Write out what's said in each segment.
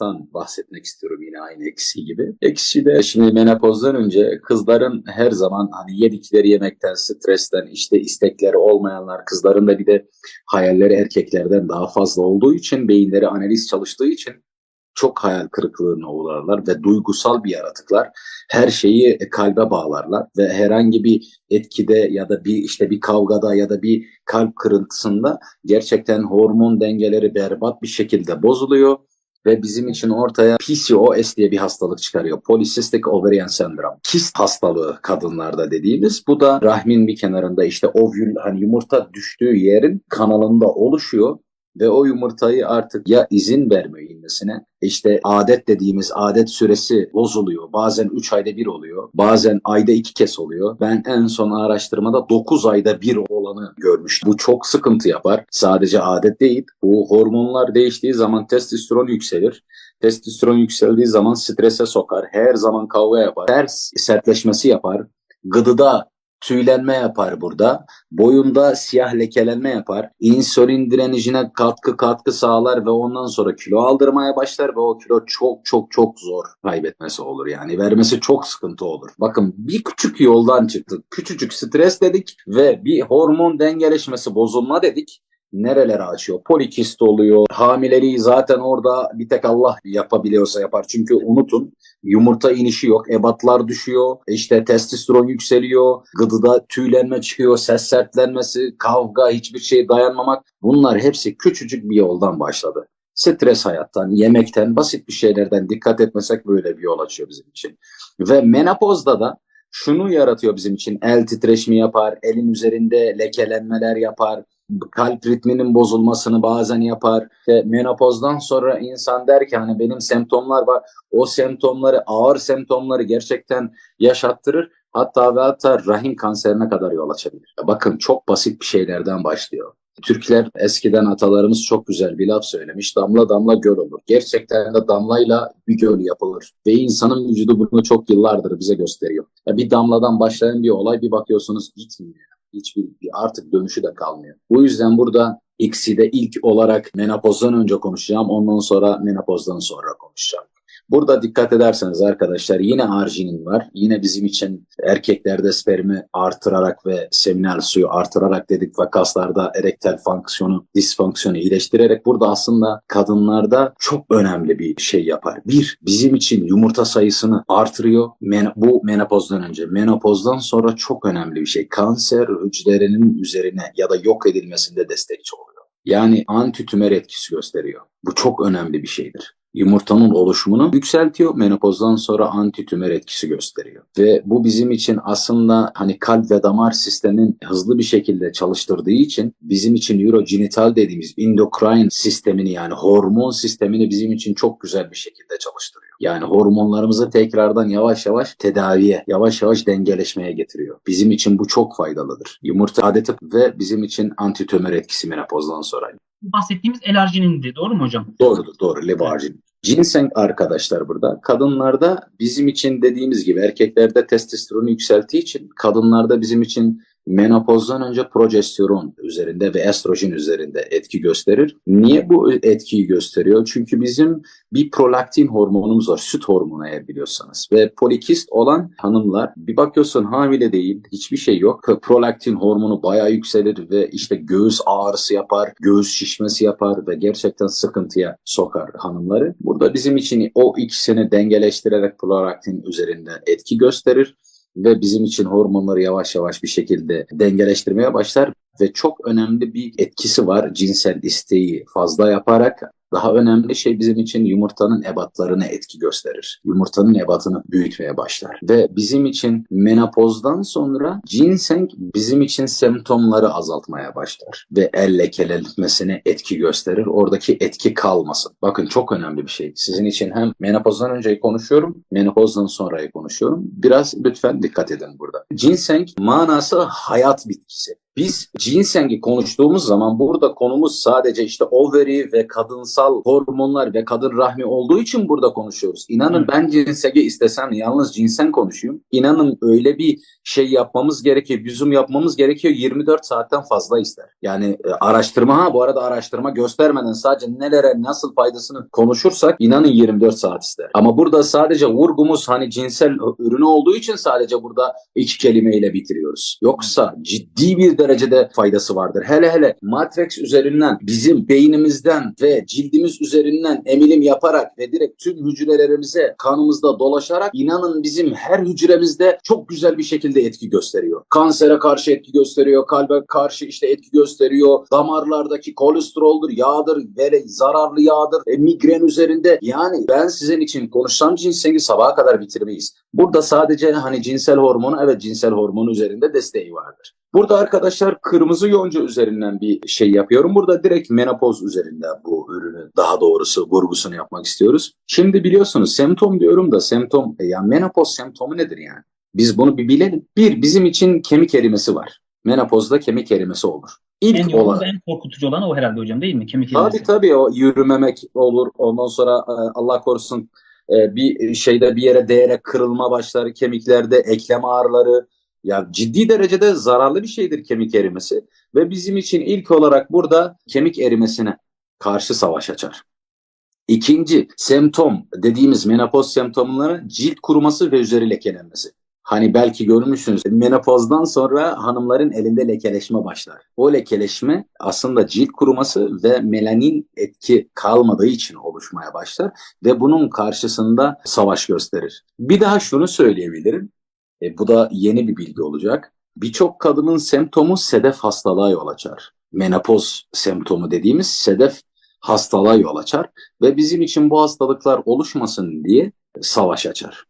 hayattan bahsetmek istiyorum yine aynı eksi gibi. Eksi de şimdi menopozdan önce kızların her zaman hani yedikleri yemekten, stresten, işte istekleri olmayanlar, kızların da bir de hayalleri erkeklerden daha fazla olduğu için, beyinleri analiz çalıştığı için çok hayal kırıklığına uğrarlar ve duygusal bir yaratıklar. Her şeyi kalbe bağlarlar ve herhangi bir etkide ya da bir işte bir kavgada ya da bir kalp kırıntısında gerçekten hormon dengeleri berbat bir şekilde bozuluyor ve bizim için ortaya PCOS diye bir hastalık çıkarıyor. Polycystic Ovarian Syndrome. Kist hastalığı kadınlarda dediğimiz. Bu da rahmin bir kenarında işte ovül hani yumurta düştüğü yerin kanalında oluşuyor ve o yumurtayı artık ya izin vermiyor inmesine işte adet dediğimiz adet süresi bozuluyor. Bazen 3 ayda bir oluyor. Bazen ayda 2 kez oluyor. Ben en son araştırmada 9 ayda bir olanı görmüştüm. Bu çok sıkıntı yapar. Sadece adet değil. Bu hormonlar değiştiği zaman testosteron yükselir. Testosteron yükseldiği zaman strese sokar. Her zaman kavga yapar. Ters sertleşmesi yapar. Gıdıda tüylenme yapar burada. Boyunda siyah lekelenme yapar. İnsülin direncine katkı katkı sağlar ve ondan sonra kilo aldırmaya başlar ve o kilo çok çok çok zor kaybetmesi olur yani. Vermesi çok sıkıntı olur. Bakın bir küçük yoldan çıktık. Küçücük stres dedik ve bir hormon dengeleşmesi bozulma dedik nerelere açıyor? Polikist oluyor. Hamileliği zaten orada bir tek Allah yapabiliyorsa yapar. Çünkü unutun yumurta inişi yok. Ebatlar düşüyor. İşte testosteron yükseliyor. Gıdıda tüylenme çıkıyor. Ses sertlenmesi, kavga, hiçbir şey dayanmamak. Bunlar hepsi küçücük bir yoldan başladı. Stres hayattan, yemekten, basit bir şeylerden dikkat etmesek böyle bir yol açıyor bizim için. Ve menopozda da şunu yaratıyor bizim için. El titreşimi yapar, elin üzerinde lekelenmeler yapar, kalp ritminin bozulmasını bazen yapar. ve menopozdan sonra insan der ki hani benim semptomlar var. O semptomları, ağır semptomları gerçekten yaşattırır. Hatta ve hatta rahim kanserine kadar yol açabilir. Bakın çok basit bir şeylerden başlıyor. Türkler eskiden atalarımız çok güzel bir laf söylemiş. Damla damla göl olur. Gerçekten de damlayla bir göl yapılır. Ve insanın vücudu bunu çok yıllardır bize gösteriyor. Ya bir damladan başlayan bir olay bir bakıyorsunuz gitmiyor hiçbir artık dönüşü de kalmıyor. Bu yüzden burada X'i ilk olarak menopozdan önce konuşacağım. Ondan sonra menopozdan sonra konuşacağım. Burada dikkat ederseniz arkadaşlar yine arginin var. Yine bizim için erkeklerde spermi artırarak ve seminal suyu artırarak dedik ve kaslarda erektel fonksiyonu, disfonksiyonu iyileştirerek burada aslında kadınlarda çok önemli bir şey yapar. Bir, bizim için yumurta sayısını artırıyor. Men bu menopozdan önce. Menopozdan sonra çok önemli bir şey. Kanser hücrelerinin üzerine ya da yok edilmesinde destekçi oluyor. Yani antitümer etkisi gösteriyor. Bu çok önemli bir şeydir yumurtanın oluşumunu yükseltiyor. Menopozdan sonra antitümer etkisi gösteriyor. Ve bu bizim için aslında hani kalp ve damar sistemin hızlı bir şekilde çalıştırdığı için bizim için urogenital dediğimiz endokrine sistemini yani hormon sistemini bizim için çok güzel bir şekilde çalıştırıyor. Yani hormonlarımızı tekrardan yavaş yavaş tedaviye, yavaş yavaş dengeleşmeye getiriyor. Bizim için bu çok faydalıdır. Yumurta adeti ve bizim için antitümer etkisi menopozdan sonra bahsettiğimiz elarginindi. Doğru mu hocam? Doğrudur, doğru. Levarjin. Ginseng arkadaşlar burada. Kadınlarda bizim için dediğimiz gibi erkeklerde testosteronu yükselttiği için kadınlarda bizim için menopozdan önce progesteron üzerinde ve estrojen üzerinde etki gösterir. Niye bu etkiyi gösteriyor? Çünkü bizim bir prolaktin hormonumuz var. Süt hormonu eğer biliyorsanız. Ve polikist olan hanımlar bir bakıyorsun hamile değil. Hiçbir şey yok. Prolaktin hormonu bayağı yükselir ve işte göğüs ağrısı yapar, göğüs şişmesi yapar ve gerçekten sıkıntıya sokar hanımları. Burada bizim için o ikisini dengeleştirerek prolaktin üzerinde etki gösterir ve bizim için hormonları yavaş yavaş bir şekilde dengeleştirmeye başlar ve çok önemli bir etkisi var cinsel isteği fazla yaparak daha önemli şey bizim için yumurtanın ebatlarına etki gösterir. Yumurtanın ebatını büyütmeye başlar. Ve bizim için menopozdan sonra ginseng bizim için semptomları azaltmaya başlar. Ve el lekelenmesine etki gösterir. Oradaki etki kalmasın. Bakın çok önemli bir şey. Sizin için hem menopozdan önce konuşuyorum, menopozdan sonrayı konuşuyorum. Biraz lütfen dikkat edin burada. Ginseng manası hayat bitkisi Biz ginsengi konuştuğumuz zaman burada konumuz sadece işte ovary ve kadınsal hormonlar ve kadın rahmi olduğu için burada konuşuyoruz. İnanın Hı. ben ginsengi istesem yalnız cinsen konuşayım. İnanın öyle bir şey yapmamız gerekiyor, yüzüm yapmamız gerekiyor 24 saatten fazla ister. Yani e, araştırma ha bu arada araştırma göstermeden sadece nelere nasıl faydasını konuşursak inanın 24 saat ister. Ama burada sadece vurgumuz hani cinsel ürünü olduğu için sadece burada iki kelimeyle bitiriyoruz. Yoksa ciddi bir derecede faydası vardır. Hele hele matrix üzerinden bizim beynimizden ve cildimiz üzerinden emilim yaparak ve direkt tüm hücrelerimize kanımızda dolaşarak inanın bizim her hücremizde çok güzel bir şekilde etki gösteriyor. Kansere karşı etki gösteriyor, kalbe karşı işte etki gösteriyor. Damarlardaki kolesteroldur, yağdır, böyle zararlı yağdır, e, migren üzerinde. Yani ben sizin için konuşsam cinseli sabaha kadar bitirmeyiz. Burada sadece hani cinsel hormonu evet cinsel hormonu üzerinde desteği vardır. Burada arkadaşlar kırmızı yonca üzerinden bir şey yapıyorum. Burada direkt menopoz üzerinden bu ürünü daha doğrusu vurgusunu yapmak istiyoruz. Şimdi biliyorsunuz semptom diyorum da semptom e, ya menopoz semptomu nedir yani? Biz bunu bir bilelim. Bir bizim için kemik erimesi var. Menopozda kemik erimesi olur. İlk En ve en korkutucu olan o herhalde hocam değil mi? Kemik Tabii erimesi. tabii o yürümemek olur. Ondan sonra e, Allah korusun e, bir şeyde bir yere değerek kırılma başlar kemiklerde, eklem ağrıları. Ya ciddi derecede zararlı bir şeydir kemik erimesi ve bizim için ilk olarak burada kemik erimesine karşı savaş açar. İkinci semptom dediğimiz menopoz semptomları cilt kuruması ve üzeri lekelenmesi. Hani belki görmüşsünüz menopozdan sonra hanımların elinde lekeleşme başlar. O lekeleşme aslında cilt kuruması ve melanin etki kalmadığı için oluşmaya başlar ve bunun karşısında savaş gösterir. Bir daha şunu söyleyebilirim. E, bu da yeni bir bilgi olacak. Birçok kadının semptomu sedef hastalığa yol açar. Menopoz semptomu dediğimiz sedef hastalığa yol açar ve bizim için bu hastalıklar oluşmasın diye savaş açar.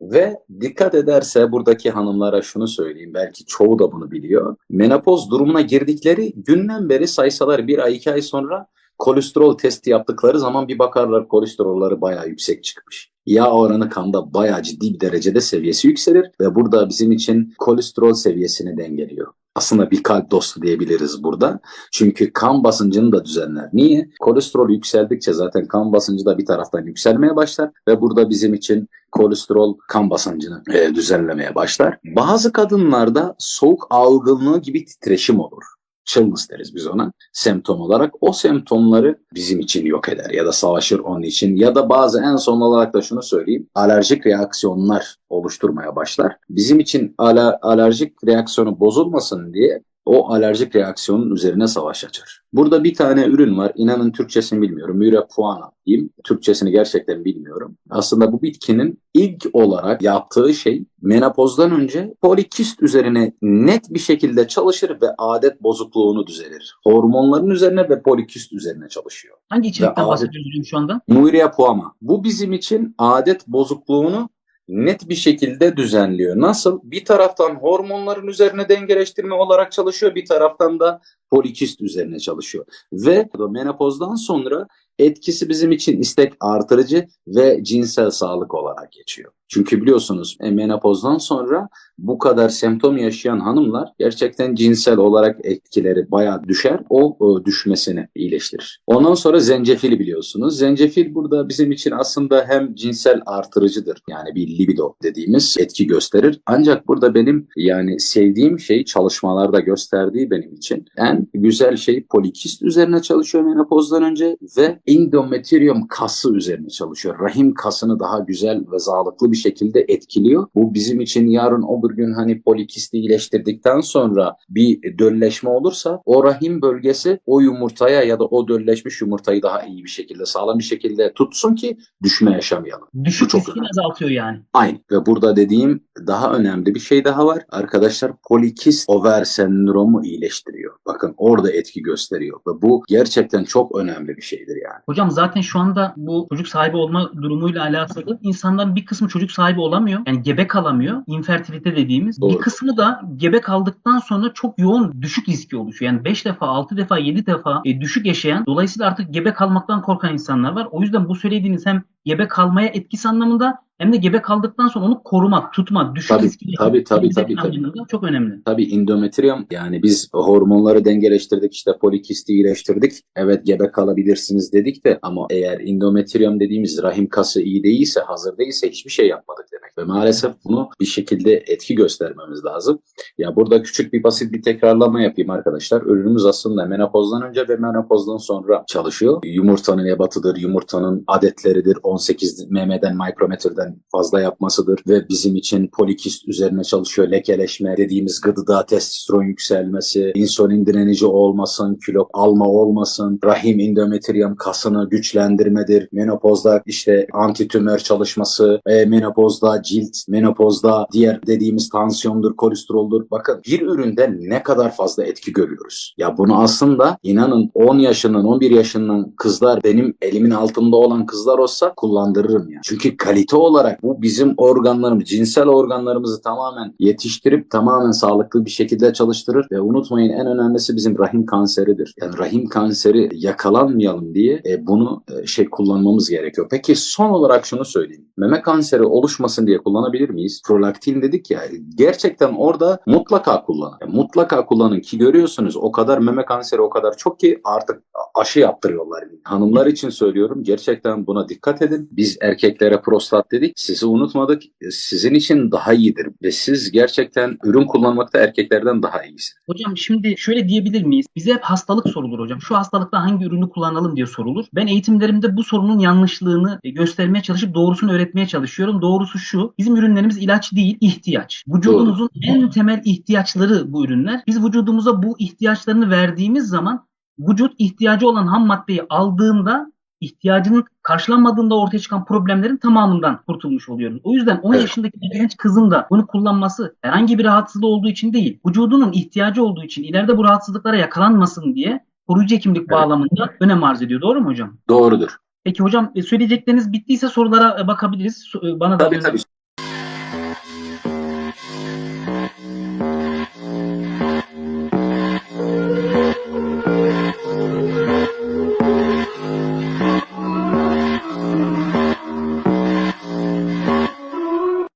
Ve dikkat ederse buradaki hanımlara şunu söyleyeyim belki çoğu da bunu biliyor. Menopoz durumuna girdikleri günden beri saysalar bir ay iki ay sonra kolesterol testi yaptıkları zaman bir bakarlar kolesterolleri bayağı yüksek çıkmış. Yağ oranı kanda bayağı ciddi bir derecede seviyesi yükselir ve burada bizim için kolesterol seviyesini dengeliyor. Aslında bir kalp dostu diyebiliriz burada. Çünkü kan basıncını da düzenler. Niye? Kolesterol yükseldikçe zaten kan basıncı da bir taraftan yükselmeye başlar ve burada bizim için kolesterol kan basıncını e, düzenlemeye başlar. Bazı kadınlarda soğuk algınlığı gibi titreşim olur. Chillness deriz biz ona semptom olarak. O semptomları bizim için yok eder ya da savaşır onun için ya da bazı en son olarak da şunu söyleyeyim. Alerjik reaksiyonlar oluşturmaya başlar. Bizim için ala, alerjik reaksiyonu bozulmasın diye o alerjik reaksiyonun üzerine savaş açar. Burada bir tane ürün var. İnanın Türkçesini bilmiyorum. Mürepuana diyeyim. Türkçesini gerçekten bilmiyorum. Aslında bu bitkinin ilk olarak yaptığı şey menopozdan önce polikist üzerine net bir şekilde çalışır ve adet bozukluğunu düzelir. Hormonların üzerine ve polikist üzerine çalışıyor. Hangi içerikten bahsediyoruz şu anda? Muria Puama. Bu bizim için adet bozukluğunu net bir şekilde düzenliyor. Nasıl? Bir taraftan hormonların üzerine dengeleştirme olarak çalışıyor, bir taraftan da polikist üzerine çalışıyor. Ve menopozdan sonra etkisi bizim için istek artırıcı ve cinsel sağlık olarak geçiyor. Çünkü biliyorsunuz e, menopozdan sonra bu kadar semptom yaşayan hanımlar gerçekten cinsel olarak etkileri bayağı düşer. O, o düşmesini iyileştirir. Ondan sonra zencefili biliyorsunuz. Zencefil burada bizim için aslında hem cinsel artırıcıdır. Yani bir libido dediğimiz etki gösterir. Ancak burada benim yani sevdiğim şey çalışmalarda gösterdiği benim için en güzel şey polikist üzerine çalışıyor menopozdan önce ve endometrium kası üzerine çalışıyor. Rahim kasını daha güzel ve sağlıklı bir şekilde etkiliyor. Bu bizim için yarın o bir gün hani polikisti iyileştirdikten sonra bir dölleşme olursa o rahim bölgesi o yumurtaya ya da o dölleşmiş yumurtayı daha iyi bir şekilde sağlam bir şekilde tutsun ki düşme yaşamayalım. Düşük çok riskini azaltıyor yani. Aynı. Ve burada dediğim daha önemli bir şey daha var. Arkadaşlar polikist over sendromu iyileştiriyor. Bakın orada etki gösteriyor. Ve bu gerçekten çok önemli bir şeydir yani. Hocam zaten şu anda bu çocuk sahibi olma durumuyla alakalı insanların bir kısmı çocuk sahibi olamıyor. Yani gebe kalamıyor. İnfertilite dediğimiz. Doğru. Bir kısmı da gebe kaldıktan sonra çok yoğun düşük riski oluşuyor. Yani 5 defa, 6 defa, 7 defa e, düşük yaşayan dolayısıyla artık gebe kalmaktan korkan insanlar var. O yüzden bu söylediğiniz hem gebe kalmaya etkisi anlamında hem de gebe kaldıktan sonra onu korumak, tutmak, düşük Tabii, riskli tabii, tabii, tabii, tabii. çok önemli. Tabii endometrium yani biz hormonları dengeleştirdik işte polikisti iyileştirdik. Evet gebe kalabilirsiniz dedik de ama eğer endometrium dediğimiz rahim kası iyi değilse hazır değilse hiçbir şey yapmadık demek. Ve maalesef bunu bir şekilde etki göstermemiz lazım. Ya burada küçük bir basit bir tekrarlama yapayım arkadaşlar. Ürünümüz aslında menopozdan önce ve menopozdan sonra çalışıyor. Yumurtanın ebatıdır, yumurtanın adetleridir, 18 mm'den mikrometreden fazla yapmasıdır ve bizim için polikist üzerine çalışıyor. Lekeleşme dediğimiz gıdıda testosteron yükselmesi, insülin direnici olmasın, kilo alma olmasın, rahim endometrium kasını güçlendirmedir. Menopozda işte antitümör çalışması, e, menopozda cilt, menopozda diğer dediğimiz tansiyondur, kolesteroldur. Bakın bir üründe ne kadar fazla etki görüyoruz. Ya bunu aslında inanın 10 yaşından 11 yaşından kızlar benim elimin altında olan kızlar olsa kullandırırım ya. Çünkü kalite olarak bu bizim organlarımız, cinsel organlarımızı tamamen yetiştirip tamamen sağlıklı bir şekilde çalıştırır ve unutmayın en önemlisi bizim rahim kanseridir. Yani rahim kanseri yakalanmayalım diye e, bunu e, şey kullanmamız gerekiyor. Peki son olarak şunu söyleyeyim. Meme kanseri oluşmasın diye kullanabilir miyiz? Prolaktin dedik ya gerçekten orada mutlaka kullanın. Yani mutlaka kullanın ki görüyorsunuz o kadar meme kanseri o kadar çok ki artık aşı yaptırıyorlar. Hanımlar için söylüyorum gerçekten buna dikkat edin. Biz erkeklere prostat dedik. Sizi unutmadık. Sizin için daha iyidir. Ve siz gerçekten ürün kullanmakta erkeklerden daha iyisiniz. Hocam şimdi şöyle diyebilir miyiz? Bize hep hastalık sorulur hocam. Şu hastalıkta hangi ürünü kullanalım diye sorulur. Ben eğitimlerimde bu sorunun yanlışlığını göstermeye çalışıp doğrusunu öğretmeye çalışıyorum. Doğrusu şu. Bizim ürünlerimiz ilaç değil, ihtiyaç. Vücudumuzun en temel ihtiyaçları bu ürünler. Biz vücudumuza bu ihtiyaçlarını verdiğimiz zaman vücut ihtiyacı olan ham maddeyi aldığında ihtiyacının karşılanmadığında ortaya çıkan problemlerin tamamından kurtulmuş oluyoruz. O yüzden 10 Evet. yaşındaki bir genç kızın da bunu kullanması herhangi bir rahatsızlığı olduğu için değil, vücudunun ihtiyacı olduğu için ileride bu rahatsızlıklara yakalanmasın diye koruyucu hekimlik Evet. bağlamında önem arz ediyor. Doğru mu hocam? Doğrudur. Peki hocam e, söyleyecekleriniz bittiyse sorulara e, bakabiliriz. E, Bana da Tabii tabii